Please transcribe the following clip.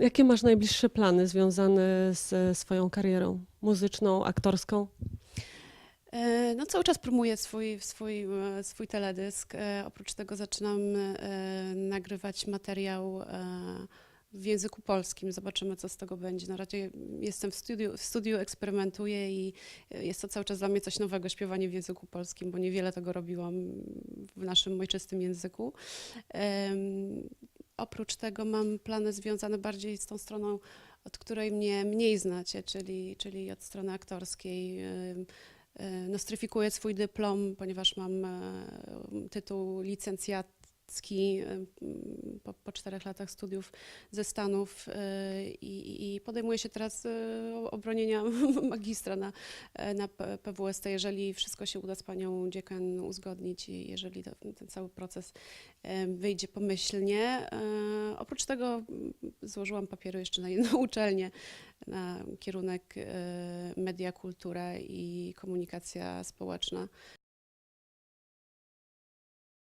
Jakie masz najbliższe plany związane ze swoją karierą muzyczną, aktorską? E, No, cały czas promuję swój, swój, e, swój teledysk. E, Oprócz tego zaczynam nagrywać materiał w języku polskim. Zobaczymy, co z tego będzie. Na razie jestem w studiu, w studiu eksperymentuję i jest to cały czas dla mnie coś nowego, śpiewanie w języku polskim, bo niewiele tego robiłam w naszym ojczystym języku. Oprócz tego mam plany związane bardziej z tą stroną, od której mnie mniej znacie, czyli, czyli od strony aktorskiej. Nostryfikuję swój dyplom, ponieważ mam e, tytuł licencjacki m, po, po czterech latach studiów ze Stanów e, i, i podejmuję się teraz e, obronienia magistra na, e, na PWST, jeżeli wszystko się uda z panią dziekan uzgodnić i jeżeli to, ten cały proces wyjdzie pomyślnie. Oprócz tego złożyłam papiery jeszcze na jedną uczelnię, na kierunek media, kultura i komunikacja społeczna.